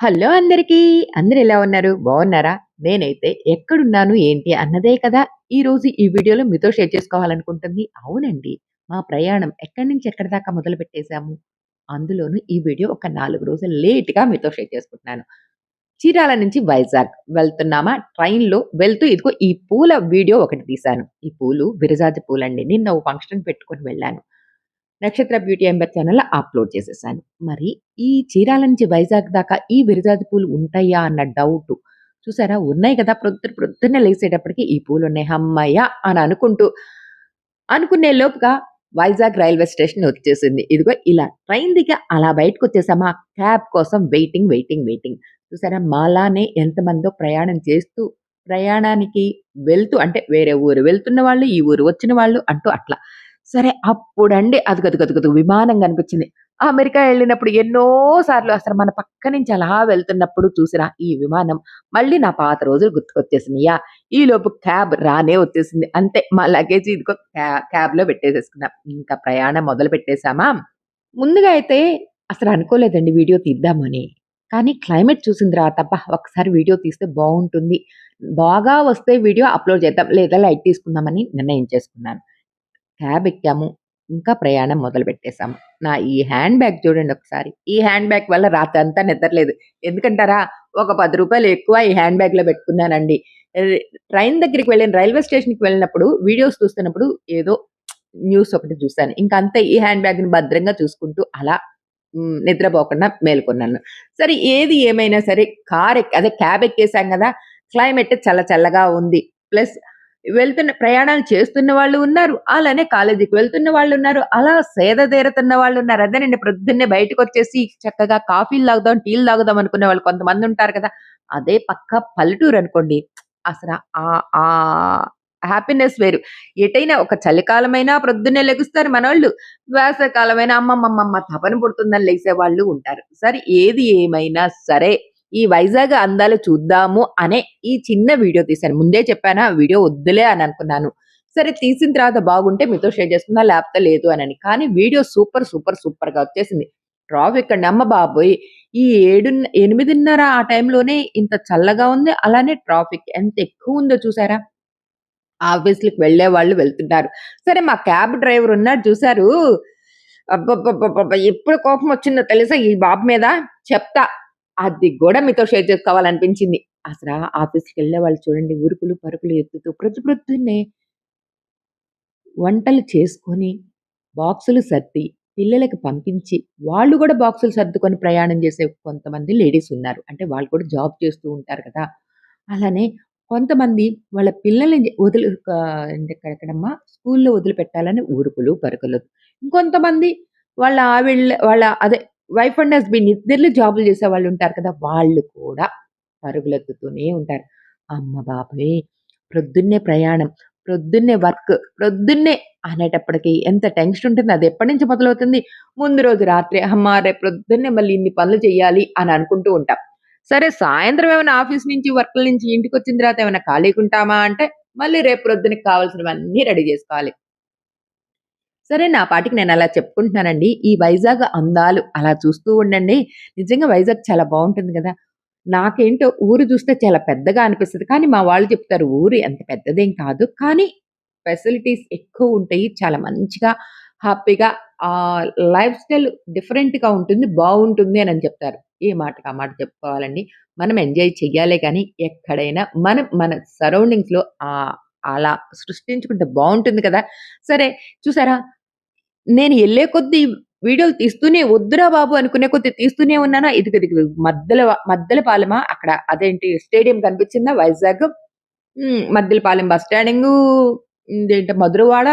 Hello అందరికీ! అందరు ఎలా ఉన్నారు? బాగున్నారా నేనైతే ఎక్కడున్నాను, ఏంటి అన్నదే కదా ఈరోజు ఈ వీడియోలో మీతో షేర్ చేసుకోవాలనుకుంటుంది. అవునండి. మా ప్రయాణం ఎక్కడి నుంచి ఎక్కడి దాకా మొదలు పెట్టేశాము అందులోనూ ఈ వీడియో ఒక నాలుగు రోజులు లేట్‌గా మీతో షేర్ చేసుకుంటున్నాను. చీరాల నుంచి వైజాగ్ వెళ్తున్నామా ట్రైన్‌లో వెళ్తూ ఇదిగో ఈ పూల వీడియో ఒకటి తీశాను. ఈ పూలు విరజాజి పూలండి. నిన్న ఓ ఫంక్షన్ పెట్టుకొని వెళ్ళాను. నక్షత్ర బ్యూటీ ఎంబర్ ఛానల్‌లో అప్‌లోడ్ చేసేసాను. మరి ఈ చీరాల నుంచి వైజాగ్ దాకా ఈ విరజాతి పూలు ఉంటాయా అన్న డౌట్ చూసారా ఉన్నాయి కదా! ప్రొద్దున ప్రొద్దున్నే లేసేటప్పటికి ఈ పూలు ఉన్నాయి అమ్మయ్య అని అనుకుంటూ అనుకునే లోపుగా వైజాగ్ రైల్వే స్టేషన్ వచ్చేసింది. ఇదిగో ఇలా ట్రైన్ దిగా అలా బయటకు వచ్చేసామా క్యాబ్ కోసం వెయిటింగ్, వెయిటింగ్, వెయిటింగ్. చూసారా మాలానే ఎంతమందో ప్రయాణం చేస్తూ ప్రయాణానికి వెళ్తూ అంటే వేరే ఊరు వెళ్తున్న వాళ్ళు, ఈ ఊరు వచ్చిన వాళ్ళు అంటూ అట్లా. సరే అప్పుడండి అది గదుగదు గదు విమానం కనిపించింది. అమెరికా వెళ్ళినప్పుడు ఎన్నో సార్లు అసలు మన పక్క నుంచి అలా వెళ్తున్నప్పుడు చూసిన ఈ విమానం మళ్ళీ నా పాత రోజులు గుర్తుకొచ్చేసినియి. ఈలోపు క్యాబ్ రానే వచ్చేసింది. అంతే మా లగేజ్ ఇదిగో క్యాబ్ క్యాబ్‌లో పెట్టేసేసుకున్నాం. ఇంకా ప్రయాణం మొదలు పెట్టేసామా, ముందుగా అయితే అసలు అనుకోలేదండి వీడియో తీద్దామని. కానీ క్లైమేట్ చూసిన తర్వాత అబ్బా! వీడియో తీస్తే బాగుంటుంది బాగా వస్తే వీడియో అప్‌లోడ్ చేద్దాం. లేదా లైట్ తీసుకుందామని నిర్ణయం చేసుకున్నాను. క్యాబ్ ఎక్కాము. ఇంకా ప్రయాణం మొదలుపెట్టేసాము. నా ఈ హ్యాండ్ బ్యాగ్ చూడండి ఒకసారి. ఈ హ్యాండ్ బ్యాగ్ వల్ల రాత్రి అంతా నిద్రలేదు. ఎందుకంటారా? ఒక పది రూపాయలు ఎక్కువ ఈ హ్యాండ్ బ్యాగ్‌లో పెట్టుకున్నానండి. ట్రైన్ దగ్గరికి వెళ్ళిన రైల్వే స్టేషన్‌కి వెళ్ళినప్పుడు వీడియోస్ చూస్తున్నప్పుడు ఏదో న్యూస్ ఒకటి చూసాను. ఇంకా అంతే ఈ హ్యాండ్ బ్యాగ్‌ని భద్రంగా చూసుకుంటూ అలా నిద్రపోకుండా మేలుకున్నాను. సరే ఏది ఏమైనా సరే కార్ ఎక్ అదే క్యాబ్ ఎక్కేసాం కదా క్లైమేట్ చల్ల చల్లగా ఉంది. ప్లస్ వెళ్తున్న ప్రయాణాలు చేస్తున్న వాళ్ళు ఉన్నారు. అలానే కాలేజీకి వెళ్తున్న వాళ్ళు ఉన్నారు అలా సేద తీరుతున్న అదే అదేనండి ప్రొద్దున్నే బయటకు వచ్చేసి చక్కగా కాఫీలు తాగుదాం, టీలు తాగుదాం అనుకునే వాళ్ళు కొంతమందుంటారు కదా! అదే పక్క పల్లెటూరు అనుకోండి అసలు ఆ ఆ హ్యాపీనెస్ వేరు. ఎటైనా ఒక చలికాలమైనా ప్రొద్దున్నే లెగుస్తారు మనోళ్ళు. వేసవికాలమైనా అమ్మమ్మమ్మమ్మ తపన పుడుతుందని లెగిసేవాళ్ళు ఉంటారు. సరే ఏది ఏమైనా సరే ఈ వైజాగ్ అందాలు చూద్దాము అనే ఈ చిన్న వీడియో తీశాను. ముందే చెప్పానా వీడియో వద్దులే అని అనుకున్నాను. సరే తీసిన తర్వాత బాగుంటే మీతో షేర్ చేసుకున్నా లేకపోతే లేదు అని కానీ వీడియో సూపర్, సూపర్, సూపర్‌గా వచ్చేసింది. ట్రాఫిక్ అండి అమ్మ బాబోయ్! ఈ ఏడున్న 8:30 ఆ టైంలోనే ఇంత చల్లగా ఉంది. అలానే ట్రాఫిక్ ఎంత ఎక్కువుందో చూసారా? ఆఫీస్లకు వెళ్ళే వాళ్ళు వెళ్తున్నారు. సరే మా క్యాబ్ డ్రైవర్ ఉన్నారు చూసారు. అబ్బబ్బబ్బబ్బ ఎప్పుడు కోపం వచ్చిందో తెలుసా ఈ బాబు మీద? చెప్తా. అది కూడా మీతో షేర్ చేసుకోవాలనిపించింది. ఆఫీస్కి వెళ్ళి వాళ్ళు చూడండి ఉరుకులు, పరుగులు ఎత్తుతూ ప్రొద్దు ప్రొద్దున్నే వంటలు చేసుకొని, బాక్సులు సర్ది, పిల్లలకి పంపించి, వాళ్ళు కూడా బాక్సులు సర్దుకొని ప్రయాణం చేసే కొంతమంది లేడీస్ ఉన్నారు. అంటే వాళ్ళు కూడా జాబ్ చేస్తూ ఉంటారు కదా! అలానే కొంతమంది వాళ్ళ పిల్లల్ని వదిలి ఎక్కడెక్కడమ్మా స్కూల్‌లో వదిలిపెట్టాలని ఊరుకులు పరుకులు ఇంకొంతమంది వాళ్ళ ఆవిళ్ళ వాళ్ళ అదే వైఫ్ అండ్ హస్బెండ్ ఇద్దరు జాబులు చేసే వాళ్ళు ఉంటారు కదా! వాళ్ళు కూడా పరుగులెత్తుతూనే ఉంటారు. అమ్మ బాబాయ్ ప్రొద్దున్నే ప్రయాణం, ప్రొద్దున్నే వర్క్, ప్రొద్దున్నే అనేటప్పటికి ఎంత టెన్షన్ ఉంటుంది. అది ఎప్పటి నుంచి మొదలవుతుంది? ముందు రోజు రాత్రి అమ్మా! రేపు ప్రొద్దున్నే మళ్ళీ ఇన్ని పనులు చేయాలి అని అనుకుంటూ ఉంటాం. సరే సాయంత్రం ఏమైనా ఆఫీస్ నుంచి, వర్క్ల నుంచి ఇంటికి వచ్చిన తర్వాత ఏమైనా ఖాళీగా ఉంటామా అంటే, మళ్ళీ రేపు ప్రొద్దునకి కావాల్సినవన్నీ రెడీ చేసుకోవాలి సరే నా పాటికి నేను అలా చెప్పుకుంటున్నానండి. ఈ వైజాగ్ అందాలు అలా చూస్తూ ఉండండి. నిజంగా వైజాగ్ చాలా బాగుంటుంది కదా నాకేంటో ఊరు చూస్తే చాలా పెద్దగా అనిపిస్తుంది కానీ మా వాళ్ళు చెప్తారు ఊరు ఎంత పెద్దదేం కాదు. కానీ ఫెసిలిటీస్ ఎక్కువ ఉంటాయి చాలా మంచిగా, హ్యాపీగా ఆ లైఫ్ స్టైల్ డిఫరెంట్‌గా ఉంటుంది. బాగుంటుంది అని అని చెప్తారు. ఏ మాటకు ఆ మాట చెప్పుకోవాలండి. మనం ఎంజాయ్ చెయ్యాలే కానీ ఎక్కడైనా మనం మన సరౌండింగ్స్‌లో అలా సృష్టించుకుంటే బాగుంటుంది కదా! సరే చూసారా? నేను వెళ్ళే కొద్దీ వీడియోలు తీస్తూనే వద్దురా బాబు అనుకునే కొద్దీ తీస్తూనే ఉన్నానా, ఇది ఇదిగో మద్దెల మద్దెలపాలెమా అక్కడ అదేంటి స్టేడియం కనిపించిందా వైజాగ్. హ్మ్. మద్దెలపాలెం బస్ స్టాండింగ్ ఇదేంటి మధురవాడ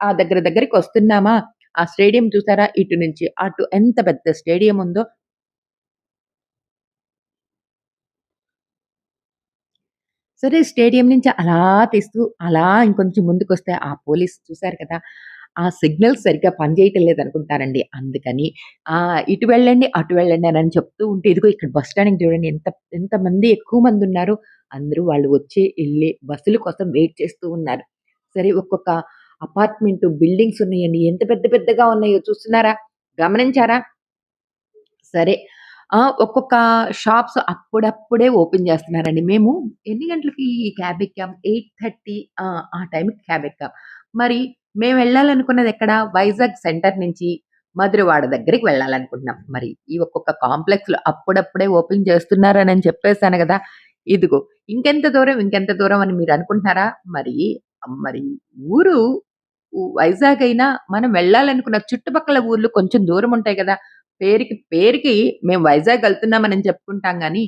ఆ దగ్గర దగ్గరికొస్తున్నామా, ఆ స్టేడియం చూసారా? ఇటు నుంచి అటు ఎంత పెద్ద స్టేడియం ఉందో. సరే స్టేడియం నుంచి అలా తీస్తూ, అలా ఇంకొంచెం ముందుకొస్తే ఆ పోలీస్ చూసారు కదా! ఆ సిగ్నల్స్ సరిగ్గా పనిచేయటం లేదనుకుంటారండి అందుకని ఇటు వెళ్ళండి, అటు వెళ్ళండి అని చెప్తూ ఉంటే, ఇదిగో ఇక్కడ బస్ స్టాండ్‌కి చూడండి ఎంత ఎంతమంది ఎక్కువ మంది ఉన్నారు అందరూ వాళ్ళు వచ్చే, వెళ్ళే బస్సుల కోసం వెయిట్ చేస్తూ ఉన్నారు. సరే ఒక్కొక్క అపార్ట్మెంట్ బిల్డింగ్స్ ఉన్నాయండి. ఎంత పెద్ద పెద్దగా ఉన్నాయో చూస్తున్నారా? గమనించారా? సరే ఒక్కొక్క షాప్స్ అప్పుడప్పుడే ఓపెన్ చేస్తున్నారండి. మేము ఎన్ని గంటలకి ఈ క్యాబ్ ఎక్కాం? 8:30 ఆ! ఆ టైంకి క్యాబ్ ఎక్కాం. మరి మేము వెళ్ళాలనుకున్నది ఎక్కడ? వైజాగ్ సెంటర్ నుంచి మధురవాడ దగ్గరికి వెళ్ళాలనుకుంటున్నాం. మరి ఈ ఒక్కొక్క కాంప్లెక్స్‌లో అప్పుడప్పుడే ఓపెన్ చేస్తున్నారని చెప్పేసాను కదా ఇదిగో ఇంకెంత దూరం, ఇంకెంత దూరం అని మీరు అనుకుంటున్నారా? మరి మరి ఊరు వైజాగ్ అయినా మనం వెళ్ళాలనుకున్న చుట్టుపక్కల ఊర్లు కొంచెం దూరం ఉంటాయి కదా పేరుకి పేరుకి మేము వైజాగ్ వెళ్తున్నామని చెప్పుకుంటాం కానీ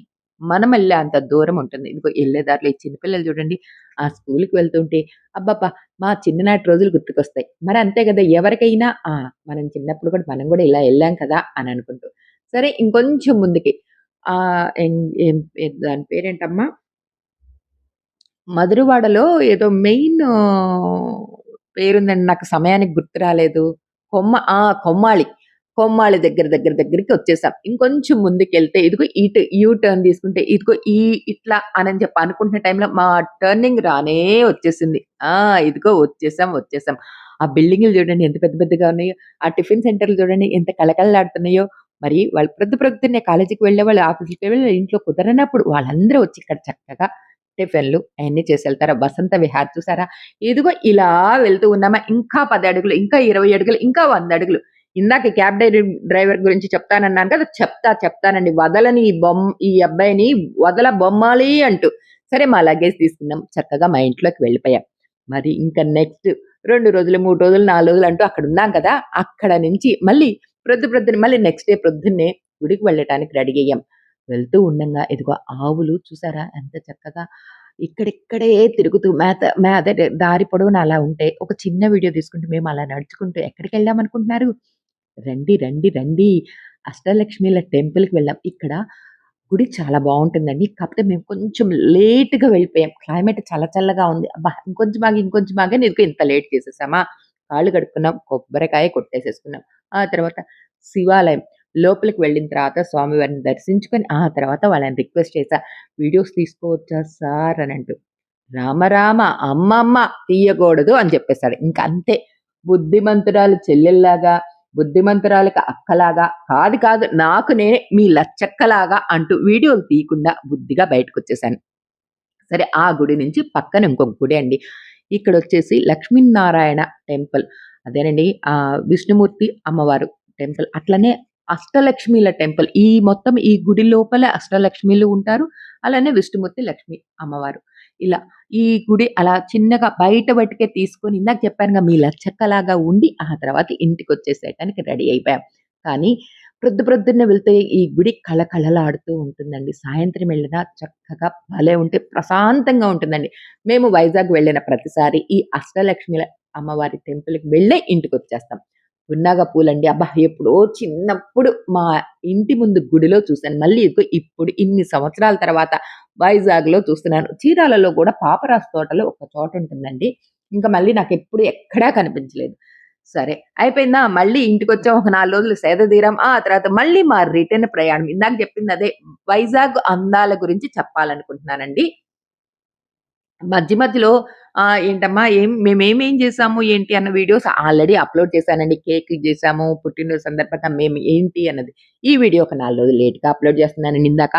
మనం వెళ్ళే అంత దూరం ఉంటుంది. ఇదిగో వెళ్ళే దారిలో ఈ చిన్నపిల్లలు చూడండి, ఆ స్కూల్కి వెళ్తుంటే అబ్బాబ్బా మా చిన్ననాటి రోజులు గుర్తుకొస్తాయి. మరి అంతే కదా ఎవరికైనా ఆ! మనం చిన్నప్పుడు కూడా మనం కూడా ఇలా వెళ్ళాం కదా! అని అనుకుంటూ. సరే ఇంకొంచెం ముందుకి దాని పేరేంటమ్మా? మధురవాడలో ఏదో మెయిన్ పేరుందండి. నాకు సమయానికి గుర్తు రాలేదు. కొమ్మ ఆ! కొమ్మాళి. కొమ్మాళి దగ్గర దగ్గర దగ్గరికి వచ్చేసాం. ఇంకొంచెం ముందుకెళ్తే ఇదిగో ఇటు యూ టర్న్ తీసుకుంటే ఇదిగో ఈ ఇట్లా అని చెప్పి అనుకుంటున్న టైంలో మా టర్నింగ్ రానే వచ్చేసింది. ఆ! ఇదిగో వచ్చేసాం, వచ్చేసాం. ఆ బిల్డింగ్లు చూడండి ఎంత పెద్ద పెద్దగా ఉన్నాయో. ఆ టిఫిన్ సెంటర్‌లు చూడండి ఎంత కలకలలాడుతున్నాయో మరి వాళ్ళు ప్రొద్దు ప్రొద్దున్నే కాలేజీకి వెళ్ళేవాళ్ళు, ఆఫీస్‌కి వెళ్ళి ఇంట్లో కుదరనప్పుడు వాళ్ళందరూ వచ్చి ఇక్కడ చక్కగా టిఫిన్‌లు చేసి వెళ్తారా వసంత విహార్ చూసారా? ఇదిగో ఇలా వెళ్తూ ఉన్నామా ఇంకా పది అడుగులు, ఇంకా 20 అడుగులు, ఇంకా వంద అడుగులు. ఇందాక క్యాబ్ డ్రైవర్ గురించి చెప్తానన్నాను కదా! చెప్తా చెప్తానండి. వదలని ఈ బొమ్మ ఈ అబ్బాయిని వదల బొమ్మాలి అంటూ. సరే మా లగేజ్ తీసుకున్నాం. చక్కగా మా ఇంట్లోకి వెళ్ళిపోయాం. మరి ఇంకా నెక్స్ట్ రెండు రోజులు, మూడు రోజులు, నాలుగు రోజులు అంటూ అక్కడ ఉన్నాం కదా! అక్కడ నుంచి మళ్ళీ ప్రొద్దు ప్రొద్దున మళ్ళీ నెక్స్ట్ డే ప్రొద్దున్నే గుడికి వెళ్ళటానికి రెడీ అయ్యాం. వెళ్తూ ఉండంగా ఇదిగో ఆవులు చూసారా ఎంత చక్కగా ఇక్కడిక్కడే తిరుగుతూ మేత మే అదే దారి పొడవున అలా ఉంటే ఒక చిన్న వీడియో తీసుకుంటూ మేము అలా నడుచుకుంటూ ఎక్కడికి వెళ్ళాము అనుకుంటున్నారు రండి, రండి, రండి అష్టలక్ష్మిల టెంపుల్‌కి వెళ్ళాం. ఇక్కడ గుడి చాలా బాగుంటుందండి కాకపోతే మేము కొంచెం లేట్‌గా వెళ్ళిపోయాం. క్లైమేట్ చల్ల చల్లగా ఉంది. అబ్బా! ఇంకొంచెం బాగా ఇంకొంచెం బాగా అని ఇంత లేట్ చేసేసామా? కాళ్ళు కడుక్కున్నాం. కొబ్బరికాయ కొట్టేసేసుకున్నాం. ఆ తర్వాత శివాలయం లోపలికి వెళ్ళిన తర్వాత స్వామివారిని దర్శించుకొని ఆ తర్వాత వాళ్ళని రిక్వెస్ట్ చేశా. వీడియోస్ తీసుకోవచ్చా సార్ అనంటూ. రామ రామ అమ్మమ్మ తీయకూడదు అని చెప్పేశాడు ఇంక అంతే. బుద్ధిమంతురాలు చెల్లెల్లాగా, బుద్ధిమంతురాలకు అక్కలాగా, కాదు కాదు నాకు నేనే మీ లచ్చక్కలాగా అంటూ వీడియోలు తీయకుండా బుద్ధిగా బయటకొచ్చేసాను. సరే ఆ గుడి నుంచి పక్కన ఇంకొక గుడి అండి. ఇక్కడ వచ్చేసి లక్ష్మీనారాయణ టెంపుల్. అదేనండి ఆ విష్ణుమూర్తి అమ్మవారు టెంపుల్. అట్లనే అష్టలక్ష్మిల టెంపుల్. ఈ మొత్తం ఈ గుడి లోపల అష్టలక్ష్మిలు ఉంటారు. అలానే విష్ణుమూర్తి, లక్ష్మి అమ్మవారు. ఇలా ఈ గుడి అలా చిన్నగా బయట మట్టుకే తీసుకొని ఇందాక చెప్పానుగా మీ లచ్చక్కలాగా ఉండి ఆ తర్వాత ఇంటికొచ్చేసేయటానికి రెడీ అయిపోయాం. కానీ ప్రొద్దు ప్రొద్దున్న వెళ్తే ఈ గుడి కళకళలాడుతూ ఉంటుందండి. సాయంత్రం వెళ్ళినా చక్కగా భలే ఉంటే ప్రశాంతంగా ఉంటుందండి. మేము వైజాగ్ వెళ్ళిన ప్రతిసారి ఈ అష్టలక్ష్మి అమ్మవారి టెంపుల్‌కి వెళ్ళే ఇంటికి వచ్చేస్తాం పున్నాగ పూలండి. అబ్బా! ఎప్పుడో చిన్నప్పుడు మా ఇంటి ముందు గుడిలో చూసాను. మళ్ళీ ఇప్పుడు ఇన్ని సంవత్సరాల తర్వాత వైజాగ్‌లో చూస్తున్నాను. చీరాలలో కూడా పాపరాస్ తోటలో ఒక చోట ఉంటుందండి. ఇంకా మళ్ళీ నాకు ఎప్పుడు ఎక్కడా కనిపించలేదు. సరే అయిపోయిందా? మళ్ళీ ఇంటికొచ్చాం. ఒక నాలుగు రోజులు సేద తీరాం. ఆ తర్వాత మళ్ళీ మా రిటర్న్ ప్రయాణం. ఇందాక చెప్పింది అదే. వైజాగ్ అందాల గురించి చెప్పాలనుకుంటున్నానండి. మధ్య మధ్యలో ఏంటమ్మా ఏం మేమేమేం చేసాము, ఏంటి అన్న వీడియోస్ ఆల్రెడీ అప్‌లోడ్ చేశానండి. కేక్ చేసాము, పుట్టినరోజు సందర్భంగా మేము ఏంటి అన్నది. ఈ వీడియో ఒక నాలుగు రోజులు లేట్‌గా అప్‌లోడ్ చేస్తున్నాను ఇందాక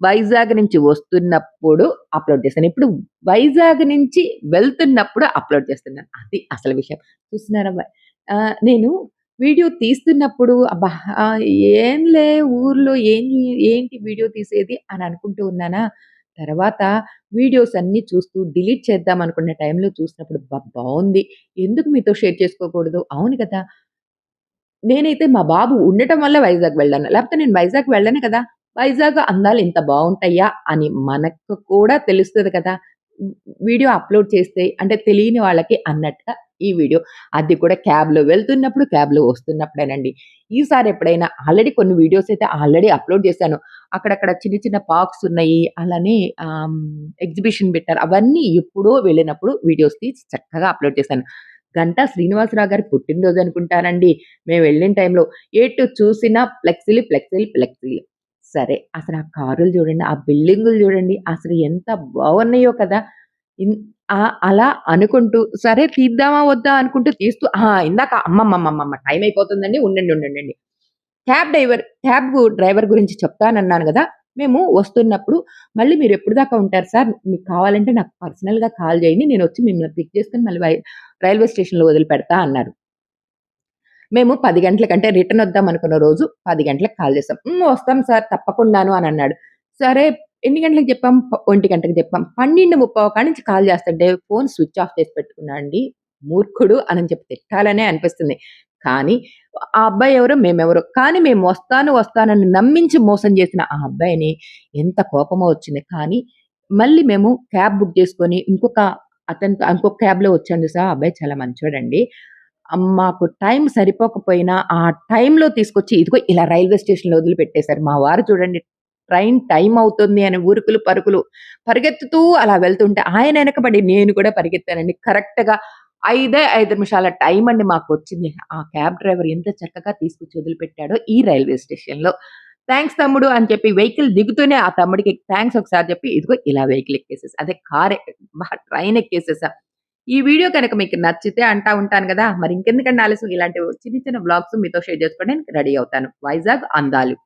వైజాగ్ నుంచి వస్తున్నప్పుడు అప్‌లోడ్ చేస్తాను ఇప్పుడు వైజాగ్ నుంచి వెళ్తున్నప్పుడు అప్‌లోడ్ చేస్తున్నాను. అది అసలు విషయం. చూస్తున్నారా నేను వీడియో తీస్తున్నప్పుడు అబ్బా! ఏంలే ఊర్లో ఏం ఏంటి వీడియో తీసేది అని అనుకుంటూ ఉన్నానా, తర్వాత వీడియోస్ అన్నీ చూస్తూ డిలీట్ చేద్దాం అనుకున్న టైంలో చూసినప్పుడు బాగుంది ఎందుకు మీతో షేర్ చేసుకోకూడదు? అవును కదా! నేనైతే మా బాబు ఉండటం వల్ల వైజాగ్ వెళ్ళాను. లేకపోతే నేను వైజాగ్ వెళ్ళను కదా! వైజాగ్ అందాలు ఇంత బాగుంటాయా అని మనకు కూడా తెలుస్తుంది కదా! వీడియో అప్‌లోడ్ చేస్తే అంటే తెలియని వాళ్ళకి అన్నట్టుగా ఈ వీడియో. అది కూడా క్యాబ్‌లో వెళ్తున్నప్పుడు, క్యాబ్‌లో వస్తున్నప్పుడేనండి. ఈసారి ఎప్పుడైనా ఆల్రెడీ కొన్ని వీడియోస్ అయితే ఆల్రెడీ అప్‌లోడ్ చేశాను. అక్కడక్కడ చిన్న చిన్న పార్క్స్ ఉన్నాయి. అలానే ఎగ్జిబిషన్ పెట్టారు. అవన్నీ ఎప్పుడో వెళ్ళినప్పుడు వీడియోస్ తీసి చక్కగా అప్‌లోడ్ చేశాను. గంటా శ్రీనివాసరావు గారి పుట్టినరోజు అనుకుంటానండి. మేము వెళ్ళిన టైంలో ఎటు చూసినా ఫ్లెక్సీలు, ఫ్లెక్సీలు, ఫ్లెక్సీలు. సరే అసలు ఆ కారులు చూడండి, ఆ బిల్డింగులు చూడండి అసలు ఎంత బాగున్నాయో కదా! అలా అనుకుంటూ సరే తీద్దామా వద్దా అనుకుంటూ తీస్తూ ఆ! ఇందాక అమ్మమ్మమ్మమ్మ టైం అయిపోతుందండి. ఉండండి, ఉండండండి. క్యాబ్ డ్రైవర్ క్యాబ్ డ్రైవర్ గురించి చెప్తానన్నాను కదా మేము వస్తున్నప్పుడు మళ్ళీ మీరు ఎప్పటిదాకా ఉంటారు సార్? మీకు కావాలంటే నాకు పర్సనల్‌గా కాల్ చేయండి నేను వచ్చి మిమ్మల్ని పిక్ చేసుకొని మళ్ళీ రైల్వే స్టేషన్‌లో వదిలిపెడతా అన్నారు. మేము 10 గంటలకంటే రిటర్న్ వద్దాం అనుకున్న రోజు పది గంటలకు కాల్ చేసాం. వస్తాం సార్ తప్పకుండాను అని అన్నాడు సరే ఎన్ని గంటలకు చెప్పాం? ప 1 గంటకి చెప్పాం. 12:30 కాడ్నుంచి కాల్ చేస్తుంటే ఫోన్ స్విచ్ ఆఫ్ చేసి పెట్టుకున్నాడండి. మూర్ఖుడు అని చెప్పి తిట్టాలనే అనిపిస్తుంది. కానీ ఆ అబ్బాయి ఎవరో, మేమెవరో. కానీ మేము వస్తాను, వస్తానని నమ్మించి మోసం చేసిన ఆ అబ్బాయిని ఎంత కోపమో వచ్చింది. కానీ మళ్ళీ మేము క్యాబ్ బుక్ చేసుకొని ఇంకొక అతనితో ఇంకొక క్యాబ్‌లో వచ్చాను సార్ ఆ అబ్బాయి చాలా మంచోడండి. మాకు టైం సరిపోకపోయినా ఆ టైంలో తీసుకొచ్చి ఇదిగో ఇలా రైల్వే స్టేషన్‌లో వదిలిపెట్టేసారు. మా వారు చూడండి ట్రైన్ టైం అవుతుంది అని ఉరుకులు పరుగులు పరిగెత్తుతూ అలా వెళ్తుంటే ఆయన వెనకబడి నేను కూడా పరిగెత్తానండి. కరెక్ట్‌గా ఐదే ఐదు నిమిషాల టైం అండి మాకొచ్చింది. ఆ క్యాబ్ డ్రైవర్ ఎంత చక్కగా తీసుకొచ్చి వదిలిపెట్టాడో ఈ రైల్వే స్టేషన్‌లో. థ్యాంక్స్ తమ్ముడు అని చెప్పి వెహికల్ దిగుతూనే ఆ తమ్ముడికి థ్యాంక్స్ ఒకసారి చెప్పి ఇదిగో ఇలా వెహికల్ ఎక్కేసేసా. అదే కార్ ట్రైన్ ఎక్కేసేసా. ఈ వీడియో కనుక మీకు నచ్చితే అంటా ఉంటాను కదా మరి ఇంకెందుకంటే ఆలస్యం ఇలాంటి చిన్న చిన్న బ్లాగ్స్ మీతో షేర్ చేసుకోవడానికి రెడీ అవుతాను. వైజాగ్ అందాలు.